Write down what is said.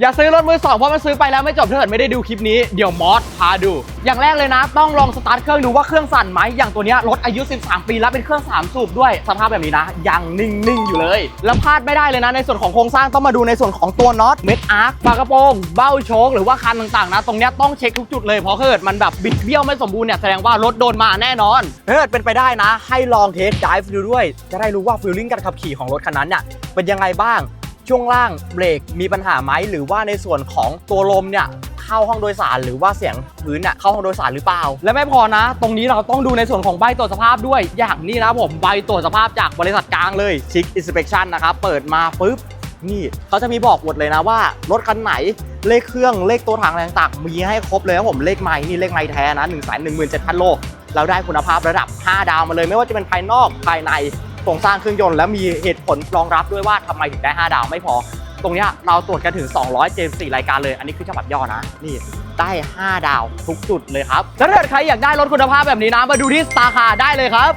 อย่าซื้อรถมือสองเพราะมันซื้อไปแล้วไม่จบถ้าเกิดไม่ได้ดูคลิปนี้เดี๋ยวมอสพาดู อย่างแรกเลยนะ ต้องลองสตาร์ทเครื่องดูว่าเครื่องสั่นไหมอย่างตัวนี้รถอายุ 13 ปีแล้วเป็นเครื่อง 3 สูบด้วยสภาพแบบนี้นะ ยังนิ่ง ๆ อยู่เลย แล้วพลาดไม่ได้เลยนะ ในส่วนของโครงสร้างต้องมาดูในส่วนของตัวน็อตเม็ดอาร์คฝากระโปรงเบ้าโชคหรือว่าคันต่างๆนะ ตรงนี้ต้องเช็คทุกจุดเลยเพราะถ้าเกิดมันแบบบิดเบี้ยวไม่สมบูรณ์เนี่ยแสดงว่ารถโดนมาแน่นอนถ้าเกิดเป็นไปได้นะ ให้ลองเทสไดฟ์ดูด้วย จะได้รู้ว่าฟีลลิ่งการขับขี่ของรถคันนั้นเนี่ยเป็นยังไงบ้าง ช่วงล่างเบรกมีปัญหาไหมหรือว่าในส่วนของตัวลมเนี่ยเข้าห้องโดยสารหรือว่าเสียงพื้นเนี่ยเข้าห้องโดยสารหรือเปล่า และไม่พอนะ ตรงนี้เราต้องดูในส่วนของใบตรวจสภาพด้วยอย่างนี้นะผมใบตรวจสภาพจากบริษัทกลางเลยชิคอินสเป t ชันนะครับเปิดมาปุ๊บนี่เขาจะมีบอกหมดเลยนะว่ารถคันไหนเลขเครื่องเลขตัวถังอะไรต่างๆมีให้ครบเลยครับผมเลขไม้นี่เลขไม้แท้นะ1 1 7 0 0 0โลเราได้คุณภาพระดับ 5 ดาวมาเลยไม่ว่าจะเป็นภายนอกภายใน ครงสร้างเครื่องยนต์และมีเหตุผลรองรับด้วยว่าทำไมถึงได้ 5 ดาวไม่พอ ตรงนี้เราตรวจกันถึง 274 รายการเลย อันนี้คือฉบับย่อนะ นี่ได้ 5 ดาวทุกจุดเลยครับ ถ้าเกิดใครอยากได้รถคุณภาพแบบนี้นะ มาดูที่สตาร์คาได้เลยครับ